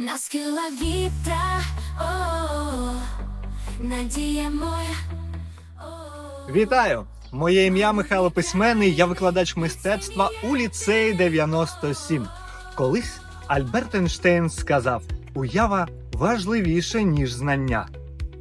На віта о, надія моя. Вітаю! Моє ім'я Михайло Письменний, я викладач мистецтва у ліцеї 97. Колись Альберт Ейнштейн сказав: уява важливіше, ніж знання.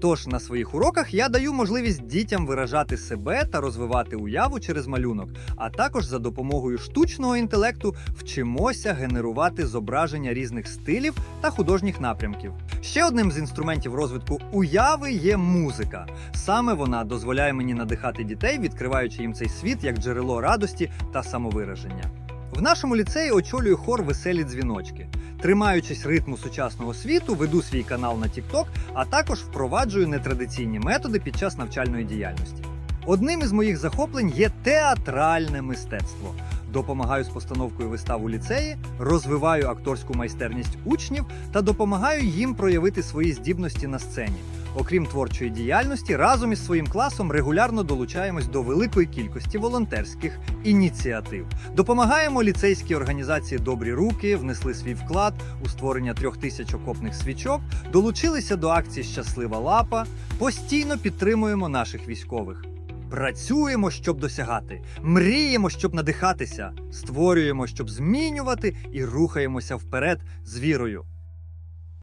Тож на своїх уроках я даю можливість дітям виражати себе та розвивати уяву через малюнок, а також за допомогою штучного інтелекту вчимося генерувати зображення різних стилів та художніх напрямків. Ще одним з інструментів розвитку уяви є музика. Саме вона дозволяє мені надихати дітей, відкриваючи їм цей світ як джерело радості та самовираження. В нашому ліцеї очолюю хор веселі дзвіночки. Тримаючись ритму сучасного світу, веду свій канал на TikTok, а також впроваджую нетрадиційні методи під час навчальної діяльності. Одним із моїх захоплень є театральне мистецтво. Допомагаю з постановкою вистав у ліцеї, розвиваю акторську майстерність учнів та допомагаю їм проявити свої здібності на сцені. Окрім творчої діяльності, разом із своїм класом регулярно долучаємось до великої кількості волонтерських ініціатив. Допомагаємо ліцейській організації Добрі руки, внесли свій вклад у створення трьох тисяч окопних свічок, долучилися до акції Щаслива лапа, постійно підтримуємо наших військових. Працюємо, щоб досягати, мріємо, щоб надихатися, створюємо, щоб змінювати, і рухаємося вперед з вірою.